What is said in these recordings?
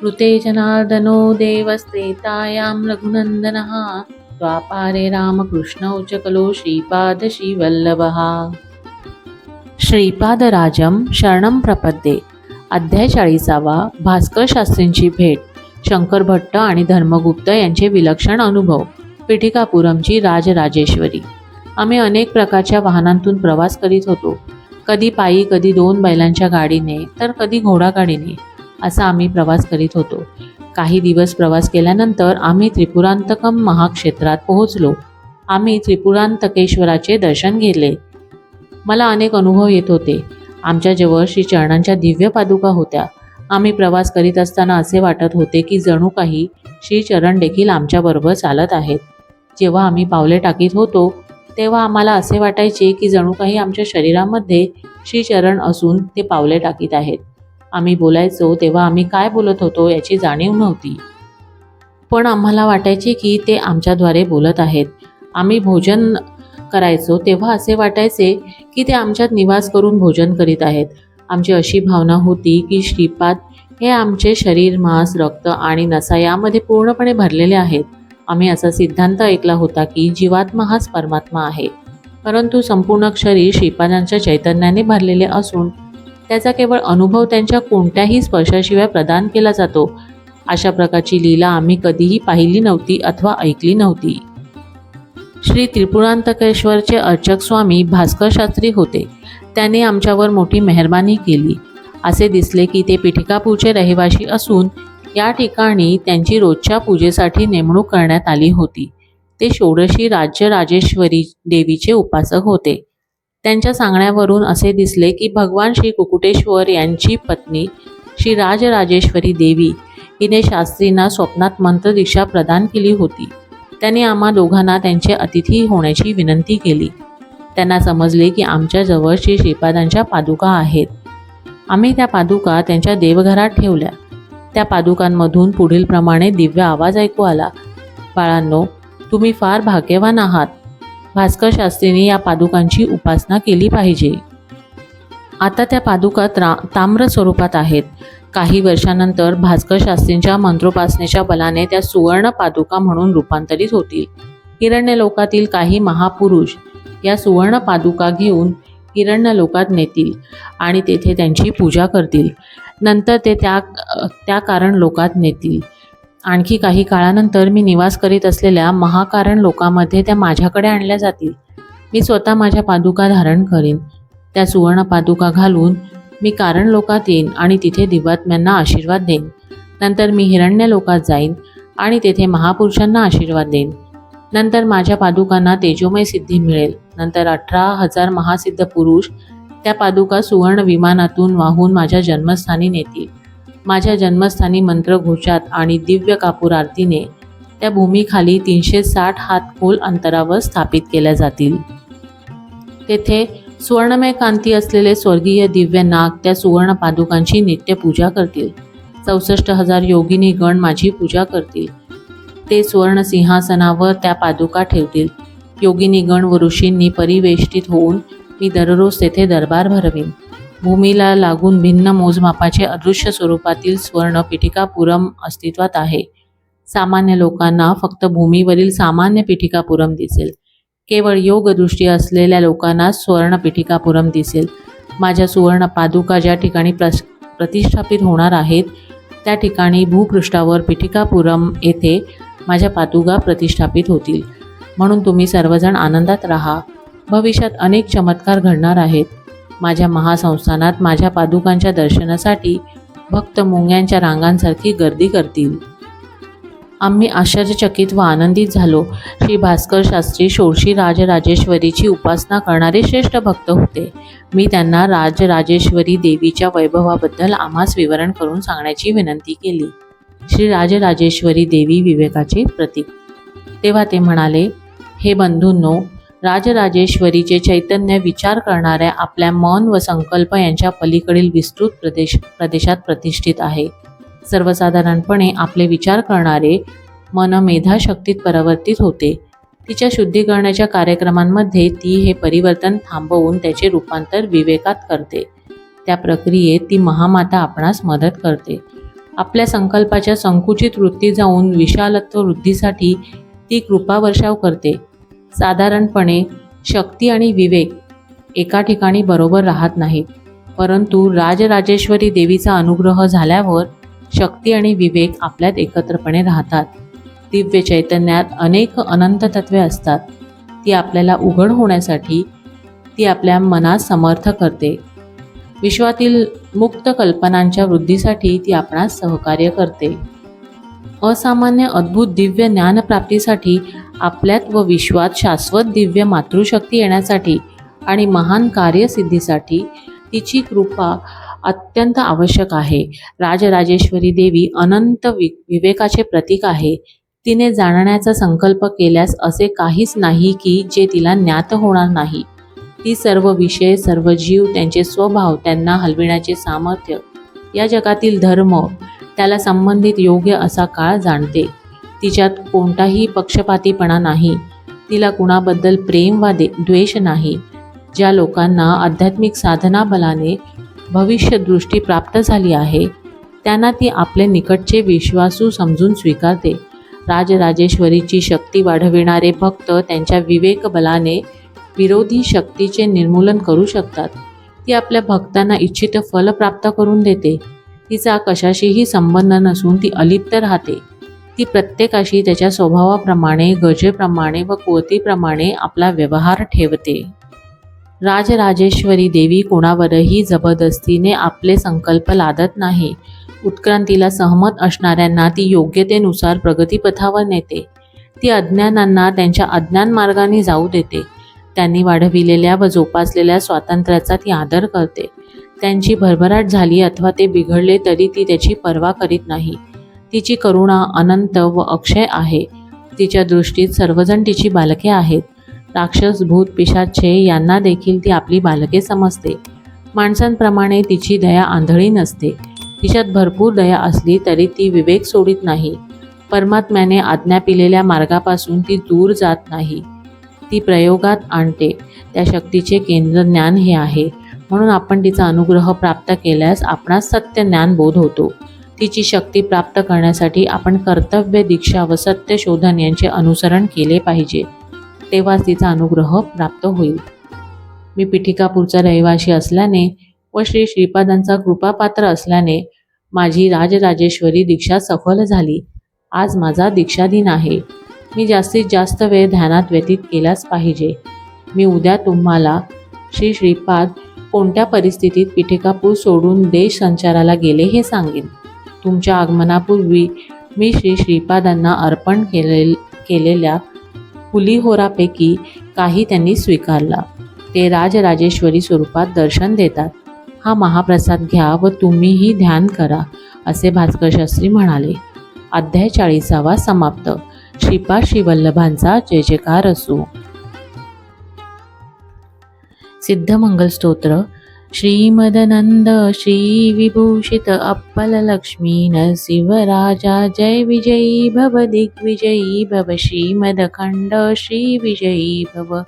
कृते जनार्दनो देवस्त्रेतायां रघुनन्दनः द्वापारे रामकृष्णौ च कलो श्रीपादश्रीवल्लभः श्रीपादराजम शरणं प्रपद्ये। अध्याय चाळीसावा भास्कर शास्त्रींची भेट। शंकर भट्ट आणि धर्मगुप्त यांचे विलक्षण अनुभव। पिठिकापुरमची राजराजेश्वरी। आम्ही अनेक प्रकारच्या वाहनांतून प्रवास करीत होतो। कधी पायी कधी दोन बैलांच्या गाडीने तर कधी घोडागाडीने असा आम्ही प्रवास करीत होतो. काही दिवस प्रवास केल्यानंतर आम्ही त्रिपुरांतकम महाक्षेत्रात पोहोचलो. आम्ही त्रिपुरांतकेश्वराचे दर्शन घेतले. मला अनेक अनुभव येत होते. आमच्याजवळ श्री चरणांच्या दिव्य पादुका होत्या. आम्ही प्रवास करीत असताना असे वाटत होते की जणू काही श्री चरण देखील आमच्याबरोबर चालत आहेत. जेव्हा आम्ही पावले टाकीत होतो तेव्हा आम्हाला असे वाटायचे की जणू काही आमच्या शरीरामध्ये श्री चरण असून ते पावले टाकीत आहेत. आम्ही बोलायचो तेव्हा आम्ही काय बोलत होतो याची जाणीव नव्हती. पण आम्हाला वाटायचे की ते आमच्याद्वारे बोलत आहेत. आम्ही भोजन करायचो तेव्हा असे वाटायचे की ते आमच्यात निवास करून भोजन करीत आहेत. आमची अशी भावना होती की श्रीपाद हे आमचे शरीर मांस रक्त आणि नसा यामध्ये पूर्णपणे भरलेले आहेत. आम्ही असा सिद्धांत ऐकला होता की जीवात्मा हाच परमात्मा आहे. परंतु संपूर्ण शरीर श्रीपादांच्या चैतन्याने भरलेले असून त्याचा केवळ अनुभव त्यांच्या कोणत्याही स्पर्शाशिवाय प्रदान केला जातो. अशा प्रकारची लीला आम्ही कधीही पाहिली नव्हती अथवा ऐकली नव्हती. श्री त्रिपुरांतकेश्वरचे अर्चक स्वामी भास्कर शास्त्री होते. त्याने आमच्यावर मोठी मेहरबानी केली. असे दिसले की ते पिठिकापूरचे रहिवासी असून या ठिकाणी त्यांची रोजच्या पूजेसाठी नेमणूक करण्यात आली होती. ते षोडशी राज्यराजेश्वरी देवीचे उपासक होते. त्यांच्या सांगण्यावरून असे दिसले की भगवान श्री कुकुटेश्वर यांची पत्नी श्री राजराजेश्वरी देवी हिने शास्त्रींना स्वप्नात मंत्रदीक्षा प्रदान केली होती. त्याने आम्हा दोघांना त्यांचे अतिथी होण्याची विनंती केली. त्यांना समजले की आमच्याजवळ श्री श्रीपादांच्या पादुका आहेत. आम्ही त्या पादुका त्यांच्या देवघरात ठेवल्या. त्या पादुकांमधून पुढील प्रमाणे दिव्य आवाज ऐकू आला. बाळांनो तुम्ही फार भाग्यवान आहात. भास्कर शास्त्रींनी या पादुकांची उपासना केली पाहिजे. आता त्या पादुका त्रा ताम्र स्वरूपात आहेत. काही वर्षानंतर भास्कर शास्त्रींच्या मंत्रोपासनेच्या बलाने त्या सुवर्ण पादुका म्हणून रूपांतरित होतील. हिरण्य लोकातील काही महापुरुष या सुवर्ण पादुका घेऊन हिरण्य लोकात नेतील आणि तेथे त्यांची पूजा करतील. नंतर ते त्या त्या कारण लोकात नेतील. आणखी काही काळानंतर मी निवास करीत असलेल्या महाकारण लोकामध्ये त्या माझ्याकडे आणल्या जातील. मी स्वतः माझ्या पादुका धारण करीन. त्या सुवर्ण पादुका घालून मी कारण लोकात येईन आणि तिथे दिवात्म्यांना आशीर्वाद देईन. नंतर मी हिरण्य लोकात जाईन आणि तेथे महापुरुषांना आशीर्वाद देईन. नंतर माझ्या पादुकांना तेजोमय सिद्धी मिळेल. नंतर अठरा हजार महासिद्ध पुरुष त्या पादुका सुवर्ण विमानातून वाहून माझ्या जन्मस्थानी नेतील. माझ्या जन्मस्थानी मंत्रघोषात आणि दिव्य कापूर आरतीने त्या भूमीखाली तीनशे साठ हात खोल अंतरावर स्थापित केल्या जातील. तेथे सुवर्णमय कांती असलेले स्वर्गीय दिव्य नाग त्या सुवर्ण पादुकांची नित्य पूजा करतील. चौसष्ट हजार योगिनी गण माझी पूजा करतील. ते सुवर्ण सिंहासनावर त्या पादुका ठेवतील. योगिनी गण व ऋषींनी परिवेष्टित होऊन मी दररोज तेथे दरबार भरवीन. भूमीला लागून भिन्न मोजमापाचे अदृश्य स्वरूपातील स्वर्ण पिठिकापुरम अस्तित्वात आहे. सामान्य लोकांना फक्त भूमीवरील सामान्य पिठिकापुरम दिसेल. केवळ योगदृष्टी असलेल्या लोकांना स्वर्ण पिठिकापुरम दिसेल. माझ्या सुवर्ण पादुका ज्या ठिकाणी प्रस प्रतिष्ठापित होणार आहेत त्या ठिकाणी भूपृष्ठावर पिठिकापुरम येथे माझ्या पादुका प्रतिष्ठापित होतील. म्हणून तुम्ही सर्वजण आनंदात राहा. भविष्यात अनेक चमत्कार घडणार आहेत. माझ्या महासंस्थानात माझ्या पादुकांच्या दर्शनासाठी भक्त मुंग्यांच्या रांगांसारखी गर्दी करतील. आम्ही आश्चर्यचकित व आनंदित झालो. श्री भास्कर शास्त्री षोडशी राजराजेश्वरीची उपासना करणारे श्रेष्ठ भक्त होते. मी त्यांना राजराजेश्वरी देवीच्या वैभवाबद्दल आम्हास विवरण करून सांगण्याची विनंती केली. श्री राजराजेश्वरी देवी विवेकाचे प्रतीक. तेव्हा ते म्हणाले हे बंधूंनो राजराजेश्वरीचे चैतन्य विचार करणाऱ्या आपल्या मन व संकल्प यांच्या पलीकडील विस्तृत प्रदेश प्रदेशात प्रतिष्ठित आहे. सर्वसाधारणपणे आपले विचार करणारे मन मेधाशक्तीत परावर्तित होते. तिच्या शुद्धीकरणाच्या कार्यक्रमांमध्ये ती हे परिवर्तन थांबवून त्याचे रूपांतर विवेकात करते. त्या प्रक्रियेत ती महामाता आपणास मदत करते. आपल्या संकल्पाच्या संकुचित वृत्ती जाऊन विशालत्व वृद्धीसाठी ती कृपा वर्षाव करते. साधारणपणे शक्ती आणि विवेक एका ठिकाणी बरोबर राहत नाहीत परंतु राजराजेश्वरी देवीचा अनुग्रह झाल्यावर शक्ती आणि विवेक आपल्यात एकत्रपणे राहतात. दिव्य चैतन्यात अनेक अनंत तत्वे असतात. ती आपल्याला उघड होण्यासाठी ती आपल्या मनात समर्थ करते. विश्वातील मुक्त कल्पनांच्या वृद्धीसाठी ती आपणास सहकार्य करते. असामान्य अद्भुत दिव्य ज्ञानप्राप्तीसाठी आपल्यात व विश्वात शाश्वत दिव्य मातृशक्ती येण्यासाठी आणि महान कार्यसिद्धीसाठी तिची कृपा अत्यंत आवश्यक आहे. राजराजेश्वरी देवी अनंत वि विवेकाचे प्रतीक आहे. तिने जाणण्याचा संकल्प केल्यास असे काहीच नाही की जे तिला ज्ञात होणार नाही. ती सर्व विषय सर्व जीव त्यांचे स्वभाव त्यांना हलविण्याचे सामर्थ्य या जगातील धर्म त्याला संबंधित योग्य असा काळ जाणते. तिच्यात कोणताही पक्षपातीपणा नाही. तिला कुणाबद्दल प्रेम वा दे द्वेष नाही. ज्या लोकांना आध्यात्मिक साधना बलाने भविष्यदृष्टी प्राप्त झाली आहे त्यांना ती आपले निकटचे विश्वासू समजून स्वीकारते. राजराजेश्वरीची शक्ती वाढविणारे भक्त त्यांच्या विवेकबलाने विरोधी शक्तीचे निर्मूलन करू शकतात. ती आपल्या भक्तांना इच्छित फल प्राप्त करून देते. तिचा कशाशीही संबंध नसून ती अलिप्त राहते. ती प्रत्येकाशी त्याच्या स्वभावाप्रमाणे गजेप्रमाणे व कुवतीप्रमाणे आपला व्यवहार ठेवते. राजराजेश्वरी देवी कोणावरही जबरदस्तीने आपले संकल्प लादत नाही. उत्क्रांतीला सहमत असणाऱ्यांना ती योग्यतेनुसार प्रगतीपथावर नेते. ती अज्ञानांना त्यांच्या अज्ञान मार्गाने जाऊ देते. त्यांनी वाढविलेल्या व जोपासलेल्या स्वातंत्र्याचा ती आदर करते. त्यांची भरभराट झाली अथवा ते बिघडले तरी ती त्याची पर्वा करीत नाही. तिची करुणा अनंत व अक्षय आहे. तिच्या दृष्टीत सर्वजण तिची बालके आहेत. राक्षस भूत पिशाचे यांना देखील ती आपली बालके समजते. माणसांप्रमाणे तिची दया आंधळी नसते. तिच्यात भरपूर दया असली तरी ती विवेक सोडित नाही. परमात्म्याने आज्ञा पिलेल्या मार्गापासून ती दूर जात नाही. ती प्रयोगात आणते. त्या शक्तीचे केंद्र ज्ञान हे आहे. म्हणून आपण तिचा अनुग्रह प्राप्त केल्यास आपणास सत्य ज्ञान बोध होतो. तिची शक्ती प्राप्त करण्यासाठी आपण कर्तव्य दीक्षा व सत्य शोधन यांचे अनुसरण केले पाहिजे. तेव्हाच तिचा अनुग्रह प्राप्त होईल. मी पिठिकापूरचा रहिवासी असल्याने व श्री श्रीपादांचा कृपापात्र असल्याने माझी राजराजेश्वरी दीक्षा सफल झाली. आज माझा दीक्षा दिन आहे. मी जास्तीत जास्त वेळ ध्यानात व्यतीत केलाच पाहिजे. मी उद्या तुम्हाला श्री श्रीपाद कोणत्या परिस्थितीत पिठिकापूर सोडून देश संचाराला गेले हे सांगेन. तुमच्या आगमनापूर्वी मी श्री श्रीपादांना अर्पण केले केलेल्या पुलिहोरापैकी काही त्यांनी स्वीकारला. ते राजराजेश्वरी स्वरूपात दर्शन देतात. हा महाप्रसाद घ्या व तुम्हीही ध्यान करा असे भास्कर शास्त्री म्हणाले. अध्याय चाळीसावा समाप्त. श्रीपाद श्रीवल्लभांचा जय जयकार असो. सिद्धमंगल स्तोत्र श्रीमदनंद श्रीविभूषित अप्पल लक्ष्मी नरसिंहराजा जय विजयी भव दिग्विजयी भव श्रीमदखण्ड श्रीविजयी भव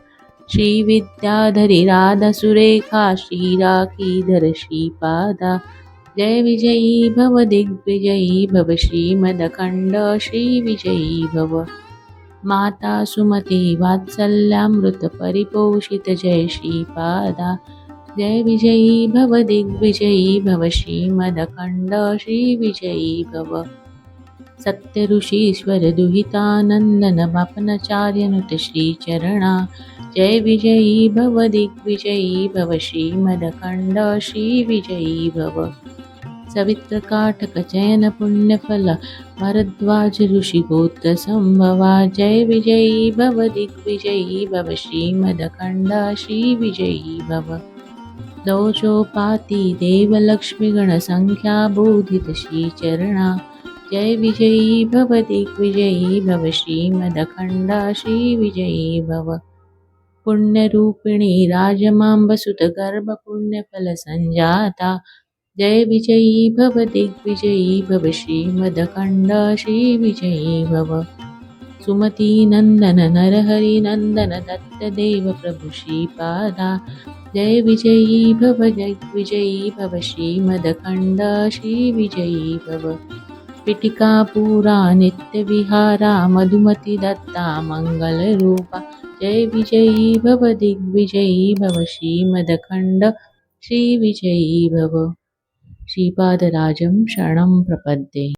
श्रीविद्याधरी राधसुरेखा श्रीराखीधर श्रीपादा जय विजयी भव दिग्विजयी भव श्रीमदखण्ड श्रीविजयी भव। माता सुमती वात्सल्यामृत परिपोषित जय श्रीपादा जय विजयी भव दिग्विजयी भव श्रीमदखंड श्रीविजयी भव। सत्य ऋषीश्वर दुहितानंदन बापनाचार्यनुत श्रीचरणा। जय विजयी भव दिग्विजयी भव श्रीमदखंड श्रीविजयी भव। सवित्र काटक चयन पुण्यफल भरद्वाज ऋषि गोत्र संभवा। जय विजयी भव दिग्विजयी भव श्रीमदखंड श्रीविजयी भव। दोषोपाती देवलक्ष्मी गणसंख्या बोधित श्रीचरणा। जय विजयी भव दिग्विजयी भव श्रीमदखंड श्रीविजयी भव। पुण्यरूपिणी राजमांबसुत गर्भ पुण्यफल संजाता। जय विजयी भव दिग्विजयी भव श्रीमदखंड श्रीविजयी भव। सुमती नंदन नरहरी नंदन दत्तदेव प्रभु श्रीपादा जय विजयी भव जय विजयी भव श्रीमदखंड श्रीविजयी भव। पिटिकापुरा नित्यविहारा मधुमती दत्ता मङ्गलरूपा। जय विजयी भव दिग्विजयी भव श्रीमदखण्ड श्रीविजयी भव। श्रीपादराजं शरणं प्रपद्ये